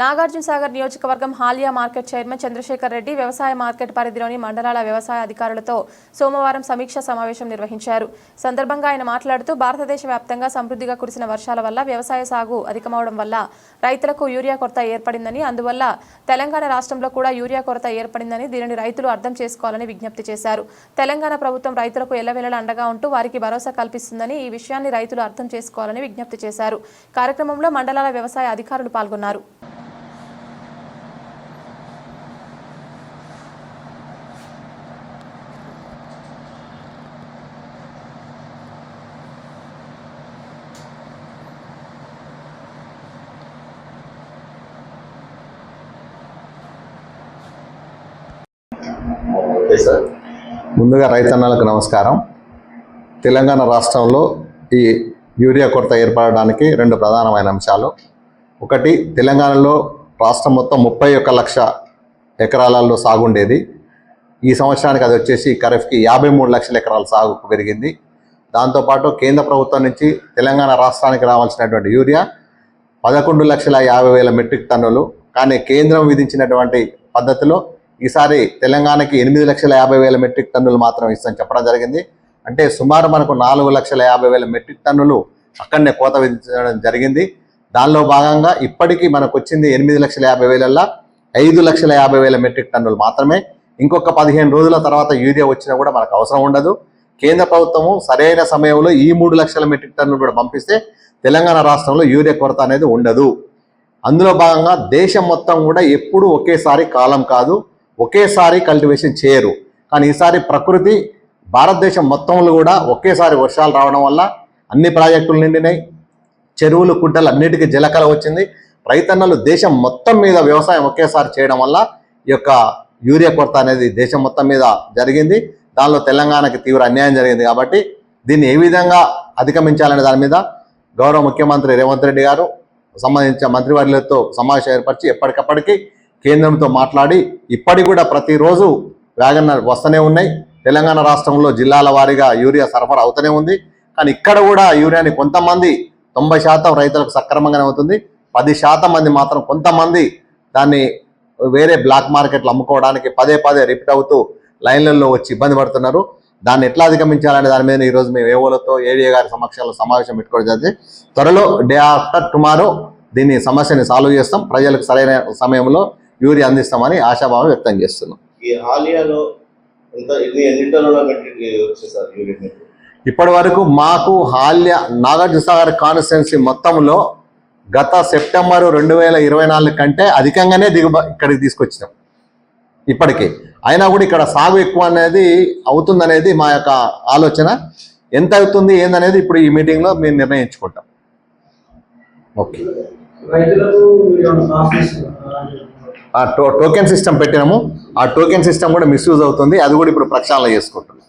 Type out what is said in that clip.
నాగార్జున సాగర్ నియోజకవర్గం Haliya market chairman Chandrasekhar Reddy వ్యవసాయ market పరిధిలోని మండలాల వ్యవసాయ అధికారులతో సోమవారం సమీక్ష సమావేశం నిర్వహించారు. సందర్భంగా ఆయన మాట్లాడుతూ భారతదేశ వ్యాప్తంగా సమృద్ధిగా కురిసిన వర్షాల వల్ల వ్యవసాయ సాగు అధికమవడం వల్ల రైతులకు యూరియా కొరత ఏర్పడిందని అందువల్ల తెలంగాణ రాష్ట్రంలో కూడా యూరియా కొరత ఏర్పడిందని దీనిని రైతులు అర్థం చేసుకోవాలని విజ్ఞప్తి చేశారు. తెలంగాణ ప్రభుత్వం రైతులకు ఎల్లవేళలా అండగా ఉంటూ వారికి భరోసా కల్పిస్తుందని ఈ విషయాన్ని రైతులు అర్థం చేసుకోవాలని విజ్ఞప్తి చేశారు. కార్యక్రమంలో మండలాల వ్యవసాయ అధికారులు పాల్గొన్నారు. ముందుగా రైతన్నలకు నమస్కారం. తెలంగాణ రాష్ట్రంలో ఈ యూరియా కొరత ఏర్పడడానికి రెండు ప్రధానమైన అంశాలు. ఒకటి తెలంగాణలో రాష్ట్రం మొత్తం ముప్పై ఒక్క లక్ష ఎకరాలలో సాగు ఉండేది. ఈ సంవత్సరానికి అది వచ్చేసి ఖరీఫ్కి యాభై మూడు లక్షల ఎకరాల సాగు పెరిగింది. దాంతోపాటు కేంద్ర ప్రభుత్వం నుంచి తెలంగాణ రాష్ట్రానికి రావాల్సినటువంటి యూరియా పదకొండు లక్షల యాభై వేల మెట్రిక్ టన్నులు. కానీ కేంద్రం విధించినటువంటి పద్ధతిలో ఈసారి తెలంగాణకి ఎనిమిది లక్షల యాభై వేల మెట్రిక్ టన్నులు మాత్రం ఇస్తామని చెప్పడం జరిగింది. అంటే సుమారు మనకు నాలుగు లక్షల యాభై వేల మెట్రిక్ టన్నులు అక్కడనే కోత విధించడం జరిగింది. దానిలో భాగంగా ఇప్పటికీ మనకు వచ్చింది ఎనిమిది లక్షల యాభై వేలల్లా ఐదు లక్షల యాభై వేల మెట్రిక్ టన్నులు మాత్రమే. ఇంకొక పదిహేను రోజుల తర్వాత యూరియా వచ్చినా కూడా మనకు అవసరం ఉండదు. కేంద్ర ప్రభుత్వము సరైన సమయంలో ఈ మూడు లక్షల మెట్రిక్ టన్నులు కూడా పంపిస్తే తెలంగాణ రాష్ట్రంలో యూరియా కొరత అనేది ఉండదు. అందులో భాగంగా దేశం మొత్తం కూడా ఎప్పుడు ఒకేసారి కాలం కాదు. ఒకేసారి కల్టివేషన్ చేయరు. కానీ ఈసారి ప్రకృతి భారతదేశం మొత్తంలో కూడా ఒకేసారి వర్షాలు రావడం వల్ల అన్ని ప్రాజెక్టులు నిండినాయి. చెరువులు కుంటలు అన్నిటికీ జలకల వచ్చింది. రైతన్నలు దేశం మొత్తం మీద వ్యవసాయం ఒకేసారి చేయడం వల్ల ఈ యొక్క యూరియా కొరత అనేది దేశం మొత్తం మీద జరిగింది. దానిలో తెలంగాణకి తీవ్ర అన్యాయం జరిగింది కాబట్టి దీన్ని ఏ విధంగా అధిగమించాలనే దాని మీద గౌరవ ముఖ్యమంత్రి రేవంత్ రెడ్డి గారు సంబంధించిన మంత్రివర్యులతో సమావేశం ఏర్పరిచి ఎప్పటికప్పటికి కేంద్రంతో మాట్లాడి ఇప్పటికి కూడా ప్రతిరోజు వ్యాగన్ వస్తూనే ఉన్నాయి. తెలంగాణ రాష్ట్రంలో జిల్లాల వారీగా యూరియా సరఫరా అవుతూనే ఉంది. కానీ ఇక్కడ కూడా యూరియాని కొంతమంది తొంభై శాతం రైతులకు సక్రమంగానే అవుతుంది. పది శాతం మంది మాత్రం కొంతమంది దాన్ని వేరే బ్లాక్ మార్కెట్లు అమ్ముకోవడానికి పదే పదే రిపీట్ అవుతూ లైన్లలో వచ్చి ఇబ్బంది పడుతున్నారు. దాన్ని ఎట్లా అధిగమించాలనే దాని మీద ఈరోజు మేము ఏవోలతో ఏడీఏ గారి సమక్షంలో సమావేశం పెట్టుకోవడం జరిగింది. త్వరలో డే ఆఫ్టర్ టుమారో దీన్ని సమస్యని సాల్వ్ చేస్తాం. ప్రజలకు సరైన సమయంలో యూరియా అందిస్తామని ఆశాభావం వ్యక్తం చేస్తున్నాం. ఈ ఇప్పటి వరకు మాకు హాల్య నాగార్జున సాగర్ కాన్స్టిట్యున్సీ మొత్తంలో గత సెప్టెంబర్ రెండు వేల ఇరవై నాలుగు కంటే అధికంగానే దిగుబ ఇక్కడికి తీసుకొచ్చినాం. ఇప్పటికీ. అయినా కూడా ఇక్కడ సాగు ఎక్కువ అనేది అవుతుందనేది మా యొక్క ఆలోచన. ఎంత అవుతుంది ఏందనేది ఇప్పుడు ఈ మీటింగ్లో మేము నిర్ణయించుకుంటాం. ఓకే. ఆ టో టోకెన్ సిస్టమ్ పెట్టినాము. ఆ టోకెన్ సిస్టమ్ కూడా మిస్యూజ్ అవుతుంది. అది కూడా ఇప్పుడు ప్రక్షాళన చేసుకుంటుంది